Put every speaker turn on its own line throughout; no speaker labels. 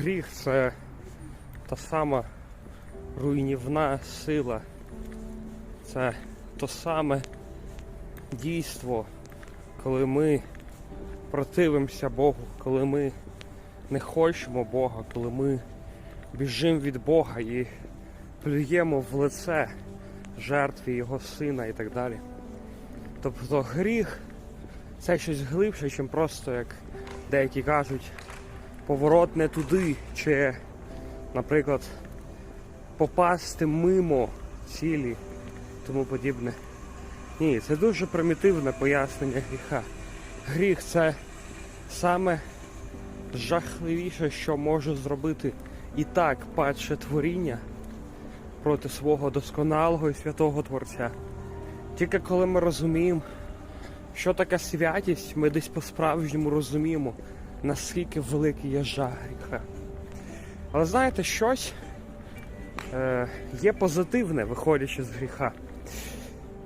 Гріх це та сама руйнівна сила. Це то саме дійство, коли ми противимося Богу, коли ми не хочемо Бога, коли ми біжимо від Бога і плюємо в лице жертві Його сина і так далі. Тобто гріх це щось глибше, ніж просто, як деякі кажуть, поворот не туди, чи, наприклад, попасти мимо цілі, тому подібне. Ні, це дуже примітивне пояснення гріха. Гріх це саме жахливіше, що може зробити і так падше творіння проти свого досконалого і святого Творця. Тільки коли ми розуміємо, що таке святість, ми десь по-справжньому розуміємо, наскільки великий є жах гріха. Але знаєте, щось е, є позитивне, виходячи з гріха.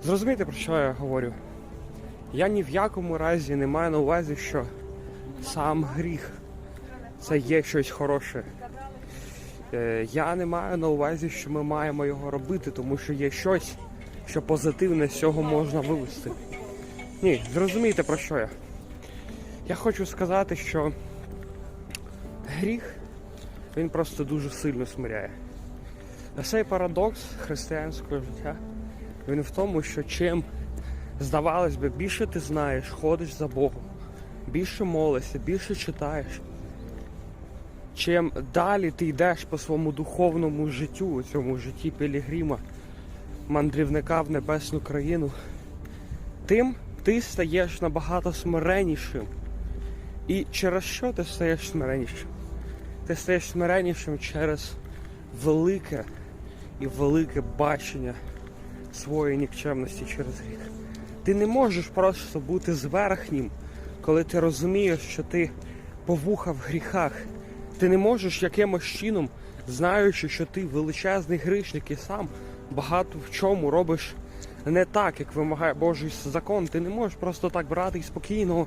Зрозумійте, про що я говорю? Я ні в якому разі не маю на увазі, що сам гріх це є щось хороше. Е, Я не маю на увазі, що ми маємо його робити, тому що є щось, що позитивне з цього можна вивести. Ні, зрозумійте про що я. Я хочу сказати, що гріх він просто дуже сильно смиряє. А цей парадокс християнського життя він в тому, що чим, здавалось би, більше ти знаєш, ходиш за Богом, більше молишся, більше читаєш, чим далі ти йдеш по своєму духовному життю, у цьому житті Пілігрима, мандрівника в небесну країну, тим ти стаєш набагато смиреннішим. І через що ти стаєш смиреннішим? Ти стаєш смиреннішим через велике і велике бачення своєї нікчемності через гріх. Ти не можеш просто бути зверхнім, коли ти розумієш, що ти повуха в гріхах. Ти не можеш якимось чином, знаючи, що ти величезний грішник і сам багато в чому робиш не так, як вимагає Божий закон. Ти не можеш просто так брати і спокійно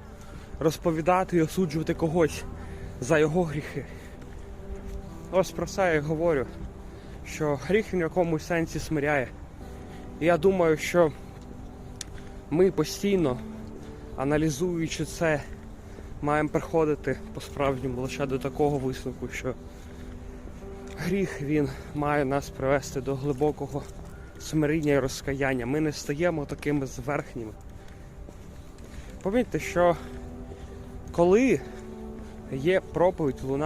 розповідати і осуджувати когось за його гріхи. Ось про це я говорю, що гріх в якомусь сенсі смиряє. І я думаю, що ми постійно, аналізуючи це, маємо приходити по-справжньому лише до такого висновку, що гріх він має нас привести до глибокого смиріння і розкаяння. Ми не стаємо такими зверхніми. Помітьте, що коли є проповідь луна.